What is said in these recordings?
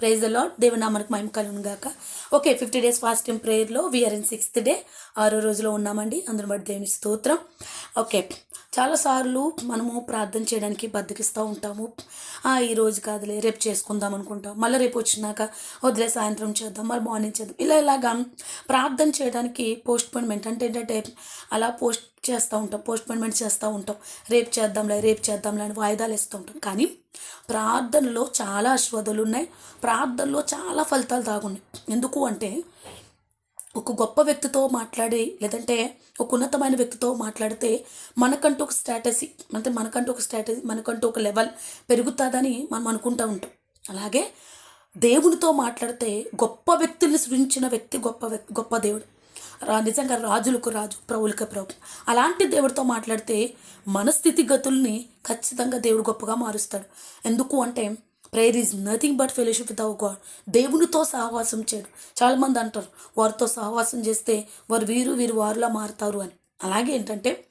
Praise the lord దేవనామానికి నామానికి మహిమ కలుగును గాక. Okay fifty days fasting ప్రేయర్లో we are in sixth day ఆరో రోజులో ఉన్నామండి. అందుని బట్టి దేవుని స్తోత్రం. ఓకే చాలాసార్లు మనము ప్రార్థన చేయడానికి బద్దకిస్తూ ఉంటాము. ఈ రోజు కాదులే రేపు చేసుకుందాం అనుకుంటాం. మళ్ళీ రేపు వచ్చినాక వదిలే సాయంత్రం చేద్దాం మళ్ళీ మార్నింగ్ చేద్దాం. ఇలా ఇలాగా ప్రార్థన చేయడానికి పోస్ట్పోన్మెంట్ అంటే ఏంటంటే అలా పోస్ట్ చేస్తూ ఉంటాం పోస్ట్పోన్మెంట్ చేస్తూ ఉంటాం. రేపు చేద్దాంలే రేపు చేద్దాంలే అని వాయిదాలు ఇస్తూ ఉంటాం. కానీ ప్రార్థనలో చాలా ఆశీర్వాదాలు ఉన్నాయి. ప్రార్థనలో చాలా ఫలితాలు దాగున్నాయి ఎందుకు అంటే ఒక గొప్ప వ్యక్తితో మాట్లాడి లేదంటే ఒక ఉన్నతమైన వ్యక్తితో మాట్లాడితే మనకంటూ ఒక స్ట్రాటజీ అంటే మనకంటూ ఒక స్ట్రాటజీ మనకంటూ ఒక లెవెల్ పెరుగుతుందని మనం అనుకుంటూ ఉంటాం. అలాగే దేవునితో మాట్లాడితే గొప్ప వ్యక్తుల్ని సృజించిన వ్యక్తి గొప్ప వ్యక్తి గొప్ప దేవుడు. నిజంగా రాజులకు రాజు ప్రభులకు ప్రభు అలాంటి దేవుడితో మాట్లాడితే మన స్థితిగతుల్ని ఖచ్చితంగా దేవుడు గొప్పగా మారుస్తాడు. ఎందుకు అంటే prayer is nothing but fellowship with our God దేవునితో సహవాసం చేయడు. చాలామంది అంటారు వారితో సహవాసం చేస్తే వారు వీరు వీరు వారులా మారుతారు అని. అలాగే ఏంటంటే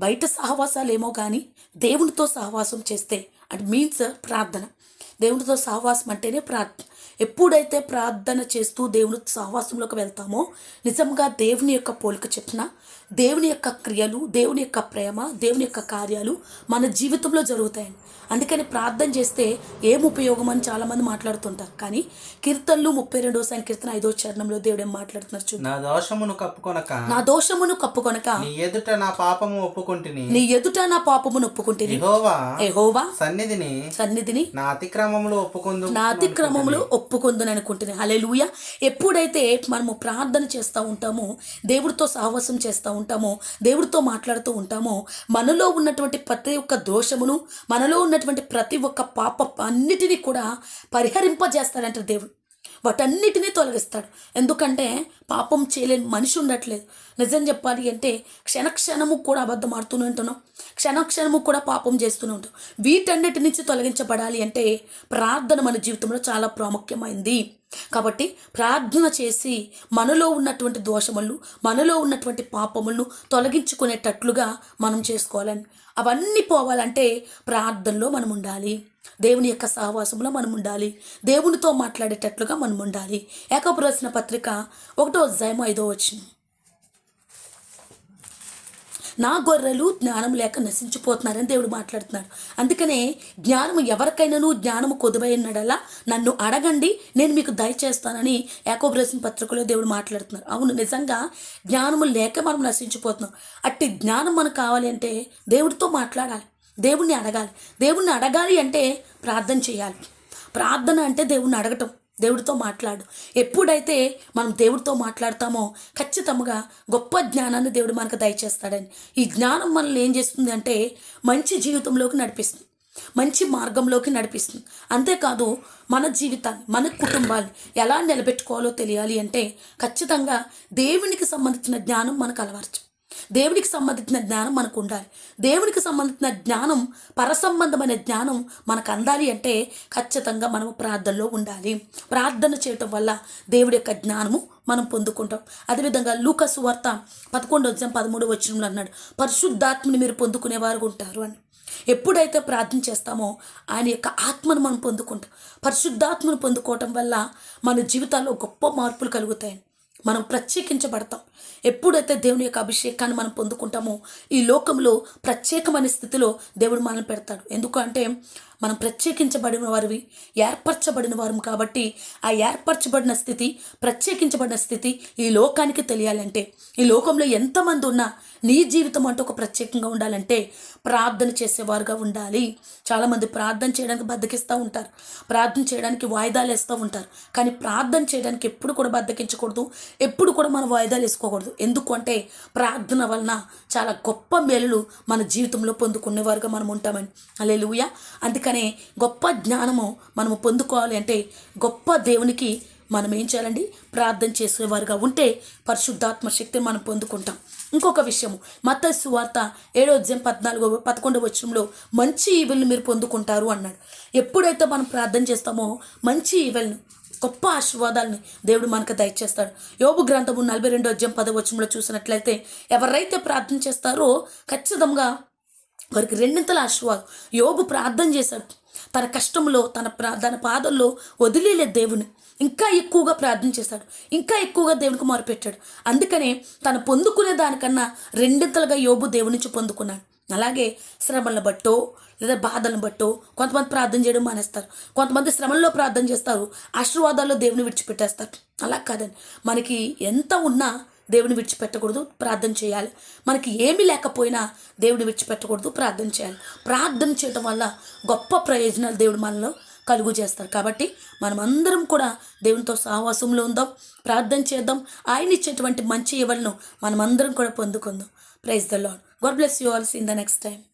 బయట సహవాసాలు ఏమో కానీ దేవునితో సహవాసం చేస్తే అంటే మీన్స్ ప్రార్థన. దేవునితో సహవాసం అంటేనే ప్రార్థన ఎప్పుడైతే ప్రార్థన చేస్తూ దేవుని సహవాసంలోకి వెళ్తామో నిజంగా దేవుని యొక్క పోలిక చెప్పిన దేవుని యొక్క క్రియలు దేవుని యొక్క ప్రేమ దేవుని యొక్క కార్యాలు మన జీవితంలో జరుగుతాయండి అందుకని ప్రార్థన చేస్తే ఏం ఉపయోగం అని చాలామంది మాట్లాడుతుంటారు. కానీ కీర్తనలు ముప్పై రెండో సంకీర్తన ఐదో చరణంలో దేవుడు ఏం మాట్లాడుతున్నారు చూడు. నా దోషమును కప్పుకొనక నా దోషమును కప్పుకొనక నీ ఎదుట నా పాపము ఒప్పుకుంటుని. నీ ఎదుట నా పాపమును ఒప్పుకుంటే యెహోవా సన్నిధిని సన్నిధిని నా అతిక్రమములు ఒప్పుకుందు నా అతిక్రమములు ఒప్పుకుందని అనుకుంటున్నాను లూయ ఎప్పుడైతే మనము ప్రార్థన చేస్తూ ఉంటామో దేవుడితో సహవాసం చేస్తూ ఉంటామో దేవుడితో మాట్లాడుతూ ఉంటామో మనలో ఉన్నటువంటి ప్రతి ఒక్క దోషమును మనలో ఉన్నటువంటి ప్రతి ఒక్క పాప అన్నిటినీ కూడా పరిహరింపజేస్తాడంటారు దేవుడు. వాటన్నిటినీ తొలగిస్తాడు. ఎందుకంటే పాపం చేయలేని మనిషి ఉండట్లేదు. నిజం చెప్పాలి అంటే క్షణక్షణము కూడా అబద్ధం ఆడుతూనే ఉంటున్నాం క్షణక్షణము కూడా పాపం చేస్తూనే ఉంటాం వీటన్నిటి నుంచి తొలగించబడాలి అంటే ప్రార్థన మన జీవితంలో చాలా ప్రాముఖ్యమైంది. కాబట్టి ప్రార్థన చేసి మనలో ఉన్నటువంటి దోషములను మనలో ఉన్నటువంటి పాపములను తొలగించుకునేటట్లుగా మనం చేసుకోవాలని. అవన్నీ పోవాలంటే ప్రార్థనలో మనం ఉండాలి. దేవుని యొక్క సహవాసంలో మనం ఉండాలి దేవునితో మాట్లాడేటట్లుగా మనం ఉండాలి ఏకపు రాసిన పత్రిక ఒకటో అధ్యాయం ఐదో వచ్చిన నా గొర్రెలు జ్ఞానం లేక నశించిపోతున్నారని దేవుడు మాట్లాడుతున్నాడు. అందుకనే జ్ఞానం ఎవరికైనాను జ్ఞానము కొదువైనడలా నన్ను అడగండి నేను మీకు దయచేస్తానని ఏకోబ్రసిన పత్రికలో దేవుడు మాట్లాడుతున్నారు అవును నిజంగా జ్ఞానము లేక మనం నశించిపోతున్నాం. అట్టి జ్ఞానం మనకు కావాలి అంటే దేవుడితో మాట్లాడాలి. దేవుణ్ణి అడగాలి. దేవుణ్ణి అడగాలి అంటే ప్రార్థన చేయాలి. ప్రార్థన అంటే దేవుణ్ణి అడగటం దేవుడితో మాట్లాడు. ఎప్పుడైతే మనం దేవుడితో మాట్లాడతామో ఖచ్చితంగా గొప్ప జ్ఞానాన్ని దేవుడు మనకు దయచేస్తాడని. ఈ జ్ఞానం మనల్ని ఏం చేస్తుంది అంటే మంచి జీవితంలోకి నడిపిస్తుంది. మంచి మార్గంలోకి నడిపిస్తుంది. అంతేకాదు మన జీవితాన్ని మన కుటుంబాన్ని ఎలా నిలబెట్టుకోవాలో తెలియాలి అంటే ఖచ్చితంగా దేవునికి సంబంధించిన జ్ఞానం మనకు అలవర్చు. దేవునికి సంబంధించిన జ్ఞానం మనకు ఉండాలి దేవునికి సంబంధించిన జ్ఞానం పరసంబంధమైన జ్ఞానం మనకు అందాలి అంటే ఖచ్చితంగా మనము ప్రార్థనలో ఉండాలి. ప్రార్థన చేయటం వల్ల దేవుడి యొక్క జ్ఞానము మనం పొందుకుంటాం. అదేవిధంగా లూకసు వార్త పదకొండు వచ్చిన పదమూడు వచ్చినంలో అన్నాడు పరిశుద్ధాత్మని మీరు పొందుకునేవారు ఉంటారు అని. ఎప్పుడైతే ప్రార్థన చేస్తామో ఆయన యొక్క ఆత్మను మనం పొందుకుంటాం. పరిశుద్ధాత్మను పొందుకోవటం వల్ల మన జీవితాల్లో గొప్ప మార్పులు కలుగుతాయి మనం ప్రత్యేకించబడతాం. ఎప్పుడైతే దేవుని యొక్క అభిషేకాన్ని మనం పొందుకుంటామో ఈ లోకంలో ప్రత్యేకమైన స్థితిలో దేవుడు మనల్ని పెడతాడు. ఎందుకంటే మనం ప్రత్యేకించబడిన వారివి ఏర్పరచబడిన వారు కాబట్టి ఆ ఏర్పరచబడిన స్థితి ప్రత్యేకించబడిన స్థితి ఈ లోకానికి తెలియాలంటే ఈ లోకంలో ఎంతమంది ఉన్నా నీ జీవితం అంటూ ఒక ప్రత్యేకంగా ఉండాలంటే ప్రార్థన చేసేవారుగా ఉండాలి. చాలామంది ప్రార్థన చేయడానికి బద్దకిస్తూ ఉంటారు. ప్రార్థన చేయడానికి వాయిదాలు వేస్తూ ఉంటారు. కానీ ప్రార్థన చేయడానికి ఎప్పుడు కూడా బద్దకించకూడదు. ఎప్పుడు కూడా మనం వాయిదాలు వేసుకోకూడదు. ఎందుకంటే ప్రార్థన వలన చాలా గొప్ప మేలులు మన జీవితంలో పొందుకునేవారుగా మనం ఉంటామని. అలెలుయ అందుకనే గొప్ప జ్ఞానము మనము పొందుకోవాలి అంటే గొప్ప దేవునికి మనం ఏం చేయాలండి? ప్రార్థన చేసేవారుగా ఉంటే పరిశుద్ధాత్మ శక్తిని మనం పొందుకుంటాం. ఇంకొక విషయము మత సువార్త ఏడో అధ్యాయం పద్నాలుగో పదకొండవ వచ్చంలో మంచి ఈవెల్ని మీరు పొందుకుంటారు అన్నాడు. ఎప్పుడైతే మనం ప్రార్థన చేస్తామో మంచి ఈవెల్ని గొప్ప ఆశీర్వాదాలని దేవుడు మనకు దయచేస్తాడు. యోగు గ్రంథము నలభై రెండో అధ్యాయం పదవచనంలో చూసినట్లయితే ఎవరైతే ప్రార్థన చేస్తారో ఖచ్చితంగా వారికి రెండింతల ఆశీర్వాదం. యోగు ప్రార్థన చేశాడు. తన కష్టంలో తన ప్రా తన పాదల్లో వదిలేలే దేవుని. ఇంకా ఎక్కువగా ప్రార్థన చేశాడు. ఇంకా ఎక్కువగా దేవునికి మొరపెట్టాడు. అందుకనే తను పొందుకునే దానికన్నా రెండింతలుగా యోబు దేవుని నుంచి పొందుకున్నాడు. అలాగే శ్రమలను బట్టో లేదా బాధలను బట్టో కొంతమంది ప్రార్థన చేయడం మానేస్తారు. కొంతమంది శ్రమల్లో ప్రార్థన చేస్తారు. ఆశీర్వాదాల్లో దేవుని విడిచిపెట్టేస్తారు. అలా కాదండి. మనకి ఎంత ఉన్నా దేవుని విడిచిపెట్టకూడదు ప్రార్థన చేయాలి. మనకి ఏమీ లేకపోయినా దేవుని విడిచిపెట్టకూడదు ప్రార్థన చేయాలి. ప్రార్థన చేయటం వల్ల గొప్ప ప్రయోజనాలు దేవుడు మనలో కలుగు చేస్తారు. కాబట్టి మనమందరం కూడా దేవునితో సహవాసంలో ఉందాం ప్రార్థన చేద్దాం. ఆయన ఇచ్చేటువంటి మంచి ఇవలను మనమందరం కూడా పొందుకుందాం. Praise the Lord. God bless you all. See you in the next time.